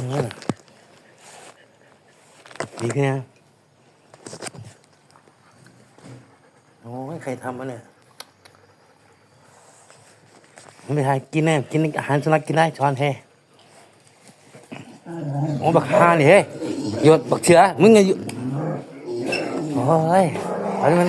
นี่น่ะดีขึ้นยังโอ้ยใครทำวะเนี่ยไม่ทายกินแน่กินอาหารสลัดกินได้ช้อนแท้โอ้บักฮาเลยเฮ้ยหยดบักเชื้อมึงไงหยุดโอ้ยไปมัน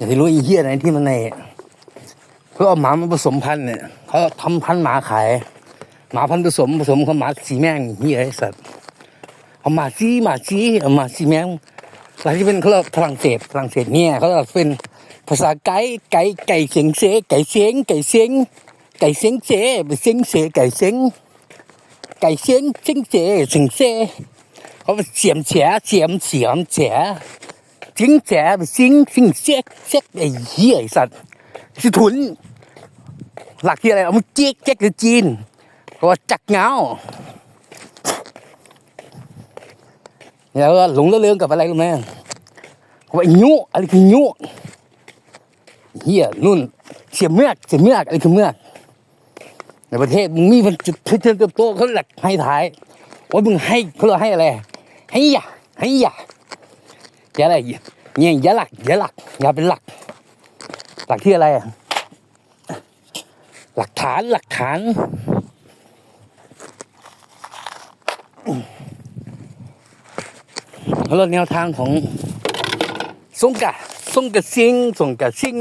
อยากจะรู้ไอีเหี้ยไหนที่มันในเขาเอาหมามาผสมพันธุ์เนี่ยเขาทำพันธุ์หมาขาย หมาพันธุ์ผสมผสมกับหมาสีแมงเหี้ยไอ้สัตว์เอาหมาซีหมาซีเอาหมาสีแมงอะไรที่เป็นเขาเรียกฝรั่งเศสฝรั่งเศสเนี่ยเขาเรียกเป็นภาษาไก่ไก่ไก่เสียงเสไก่เสียงไก่เสียงไก่เสียงเสเป็นเสียงเสไก่เสียงไก่เสียงเสียงเสเสียงเสเขาเป็นเสียมเฉียเสียมเสียมเฉีย จิงแจ๋ไปซิงซิงเซ็กเซ็กไอ้เหี้ยไอ้สัตว์สิถุน หลักที่อะไรเอามาเจ๊กเจ๊กหรือจีนเพราะว่าจักเงาแล้วก็หลงระเริงกับอะไรรู้ไหมเขาว่ายุอะไรคือยุเหี้ยนุ่นเสียเมือกเสียเมือกอะไรคือเมือกในประเทศมึงมีมันจุดเทินเติบโตเขาหลักให้ถ่ายว่ามึงให้เขาเรียกให้อะไรให้ยะให้ยะอย่าอะไร เนี่ยอย่าหลักอย่าหลักอย่าเป็นหลัก หลักที่อะไรอะหลักฐานหลักฐานแล้วแนวทางของสงกะสงกะซิงสงกะซิง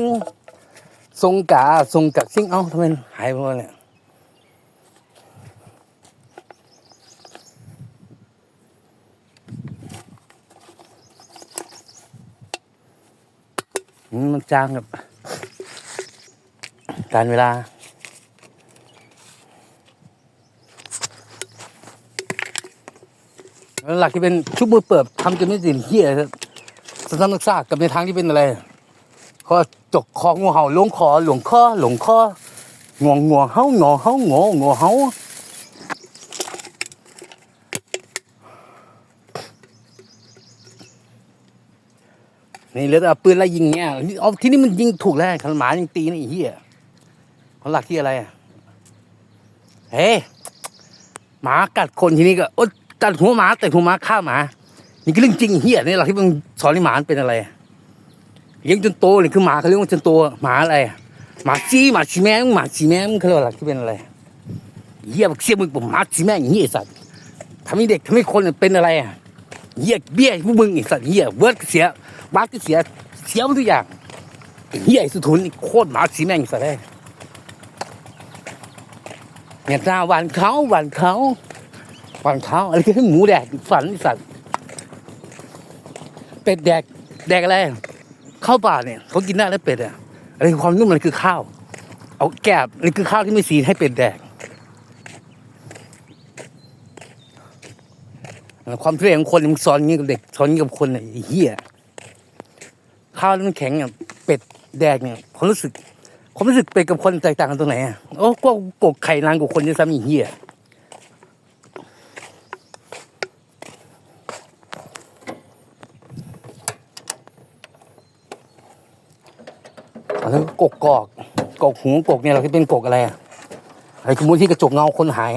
สงกะสงกะซิงเอ้าทำไมหายไปวะเนี่ย มันจางกับ การเวลาแล้วหลักที่เป็นชุบมือเปิดทำจนไม่สิ้นเฮียสถานศึกษากับในทางที่เป็นอะไรเขาจกคองูเห่าลงคอหลงคอหลงคองวงงวเฮางอเฮางองอเฮา นี่เหลือแต่เอาปืนไล่ยิงเงี้ยนี่เอาที่นี่มันยิงถูกแล้วขันหมายังตีนี่ไอ้เฮียเขาหลักที่อะไรอะเฮ้ยหมากัดคนทีนี้ก็โอ๊ยกัดหัวหมาแต่หัวหมาฆ่าหมานี่ก็เรื่องจริงเฮียนี่หลักที่มึงสอนให้หมาเป็นอะไรเลี้ยงจนโตนี่คือหมาเขาเรียกว่าจนโตหมาอะไรหมาจี้หมาชีแมงหมาชีแมงเขาเรียกหลักที่เป็นอะไรเฮียบอกเสียมึงบอกหมาชีแมงอย่างนี้ไอ้สัตว์ทำให้เด็กทำให้คนเป็นอะไรเฮียเบี้ยพวกมึงไอ้สัตว์เฮียเวิร์ดเสีย บาสก็เสียเสียหมทุกอย่างเฮียสุทุนโคตรหมาชีแมงสัตว์เลยเนี่ยจ้าหวานเขาหวานเขาหวานเขาอะไรคือหมูแดกฝันสัตว์เป็ดแดกแดกอะไรข้าวป่าเนี่ยเขากินได้แล้วเป็ดอะอะไรความนุ่มอะไรคือข้าว เอาแกบนี่คือข้าวที่ไม่สีให้เป็ดแดกความเรศของคนมันสอนงนี้กับเด็กสอนงนี้กับคนเนี่ยไอ้เหี้ย ข้าวน้ำแข็งเนี่ยเป็ดแดกเนี่ยความรู้สึกความรู้สึกเป็ดกับคนแตกต่างกันตรงไหนอะโอ้ก็กกไข่นานกว่าคนจะซ้ำอีกเหี้ยอันนั้นกกกอกกกหูกกเนี่ยเราที่เป็นกกอะไรอะอะไรคือมูลที่กระจกเงาคนหาย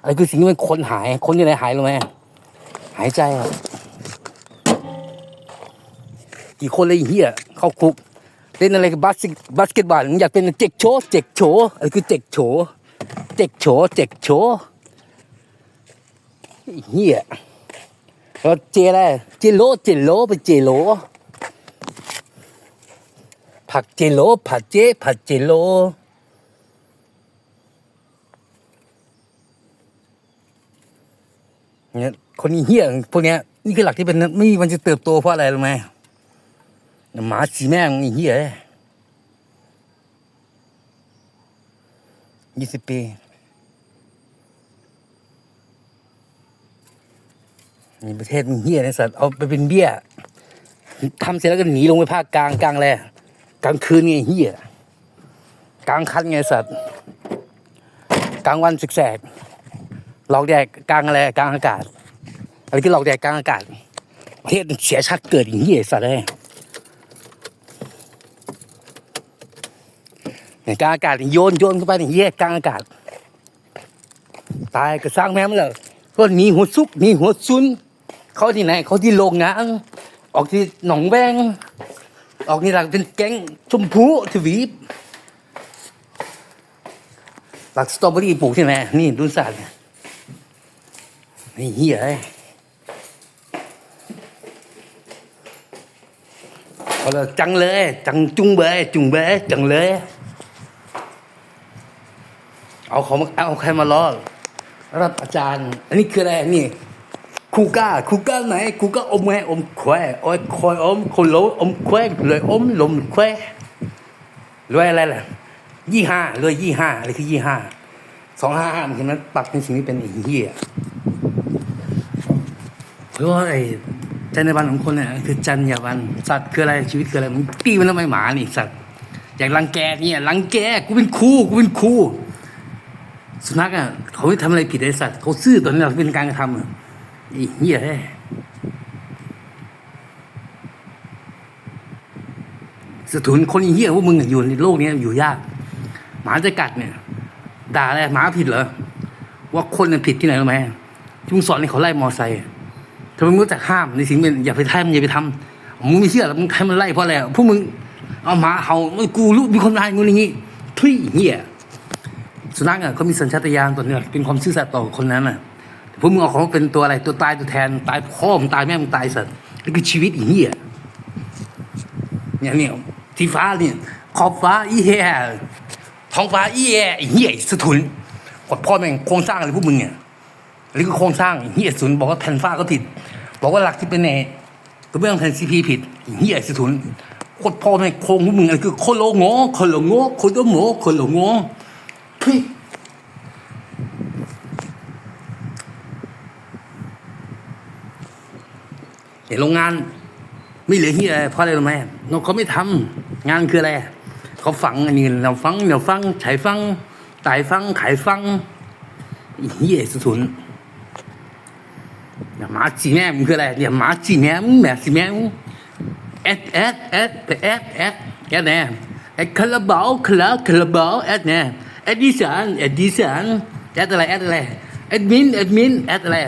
อะไรคือสิ่งที่เป็นคนหายคนที่ไหนหายรู้ไหมหายใจอะ กี่คนเลยเฮียเข้าคุก เล่นอะไรกับบาสกตบาสเกตบอลอยากเป็นเจ็กโชเจ็กโชอะไรคือเจ็กโชเจ็กโชเจ็กโชเฮียแล้วเจอะไรเจโลเจโลไปเจโลผักเจโลผัดเจผัดเจโลเนี่ยคนเฮี้ยพวกเนี้ยนี่คือหลักที่เป็นไม่มีมันจะเติบโตเพราะอะไรรู้ไหม หมาสีแม่งอ้เฮี้ยยี่สิบปีนี่ประเทศมึงเฮี้ยนสัตว์เอาไปเป็นเบี้ยทำเสร็จแล้วก็หนีลงไปภาคกลางกลางแลกลางคืนไงเฮี้ยกลางคันไงสัตว์กลางวันแสกหลอกแดกกลางอะไรกลางอากาศอะไรที่หลอกแดกกลางอากาศประเทศเสียชาติเกิดอย่างนี้ไอ้สัตว์เลย เนี่ยกลางอากาศโยนโยนเข้าไปนี่แยกกลางอากาศ ตายก็สร้างแม่มันเลยก็หนีหัวซุกหนีหัวซุน เขาที่ไหน เขาที่โรงงานออกที่หนองแวงออกนี่หลักเป็นแก๊งชมพูทวีปหลักสตรอเบอรี่ปลูกที่ไหนนี่ดูสัตว์นี่ยนี่เหี้ยไอ้ยเขาเลยจังเลย จังจุงเบยจุงเบยจังเลย เอาเขาเอาใครมาล้อรับอาจารย์ อันนี้คืออะไรนี่ครูก้าครูก้าไหนครูก้าอมแม่อมแควโอ้ยคอยอมคนโลอมแควเลยอมลมแควรวยอะไรล่ะยี่ห้ารวยยี่ห้าอะไรคือยี่ห้าสองห้าห้ามันคือนั้นปักในสิ่งนี้เป็นอีเหี้ยเพราะว่าไอ้จรรยาบรรณของคนเนี่ยคือจรรยาบรรณสัตว์คืออะไรชีวิตคืออะไรมึงตีมันทำไมหมานี่สัตว์อย่างรังแกเนี่ยรังแกกูเป็นครูกูเป็นครู สุนัขอะเขาไม่ทำอะไรผิดไอ้สัตว์เขาซื่อต่อเราเป็นการกระทำอะไอเหี้ยเอ้ยสะทุนคนอ้เหี้ยพวกมึงอยู่ในโลกนี้อยู่ยาก หมาจะกัดเนี่ย ด่าอะไรหมาผิดเหรอว่าคนน่ผิดที่ไหนรู้ไหมที่มึงสอนให้เขาไล่มอไซค์อะถ้ามึงรู้จักห้ามในสิ่งเป็นอย่าไปทำอย่าไปทำมึงไม่เชื่อหรอกมึงให้มันไล่เพราะอะไรพวกมึงเอาหมาเห่ามึงกูรู้มีคนไล่งูอย่างงี้ทุยเหี้ย สุนัขอะเขามีสัญชาตญาณตัวเนี้ยเป็นความซื่อสัตย์ต่อคนนั้นอะพวกมึงเอาของเป็นตัวอะไรตัวตายตัวแทนตายพ่อมึงตายแม่มึงตายสัตว์นี่คือชีวิตอีเหี้ยเนี่ยเนี่ยที่ฟ้าเนี่ยขอบฟ้าอีเหี้ยท้องฟ้าอีเหี้ยไอ้เหี้ยสะทุนกดพ่อแม่งโครงสร้างอะไรพวกมึงเนี่ยหรือคือโครงสร้างอ้เหี้ยสุนบอกว่าแผ่นฟ้าก็ผิด บอกว่าหลักที่เป็นเนกระเบื้องแผ่นซีพีผิดอ้เหี้ยสะทุนโคตรพ่อแม่งโครงพวกมึงอะไรคือโคโลโง่โคโลโง่โคโลโง่โคโลโง่ ทุยเห็นโรงงาน ไม่เหลือที่อะไรเพราะอะไรรู้ไหมนกเขาไม่ทำงานคืออะไรเขาฝังอันนี้เราฟังเดี๋ยวฟังฉายฟังตายฟังขายฟังเหี้ยสุดๆอย่าหมาจีแม่มึงคืออะไรอย่าหมาจีแม่มึงแม่จีแม่มึงแอดแอดแอดไปแอดแอดแอดแน่แอดคาราบาวคาราคาราบาวแอดแน่ แอดดิสันแอดดิสันแอดอะไรแอดอะไรแอดมินแอดมินแอดอะไร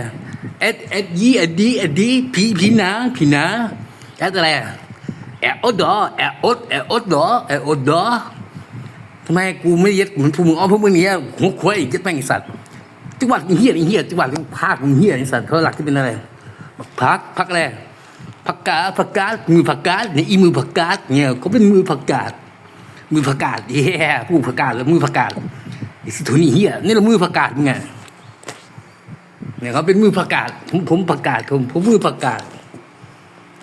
แอดแอดยีแอดดีแอดดีพีพีนาพีนาแอดอะไรแอดอดดอแอดอดแอดอดดอแอดอดดอทำไมกูไม่ย็ดเหมือนพวกมึงอ้อมพวกมึงเนี่ยหัวควายย็ดแม่งไอ้สัตว์จังหวัดเฮียไอ้เฮียจังหวัดภาคเฮียไอ้สัตว์เขาหลักที่เป็นอะไรพักพักอะไรผักกาดผักกาดมือผักกาดเนี่ยอีมือผักกาดเนี่ยเขาเป็นมือผักกาด มือผักกาดเย่ผู้ผักกาดแล้วมือผักกาดไอ้สิทุนี่เฮียนี่เรามือผักกาดมึงไงเนี่ยเขาเป็นมือผักกาดผมผมผักกาดผมผมมือผักกาด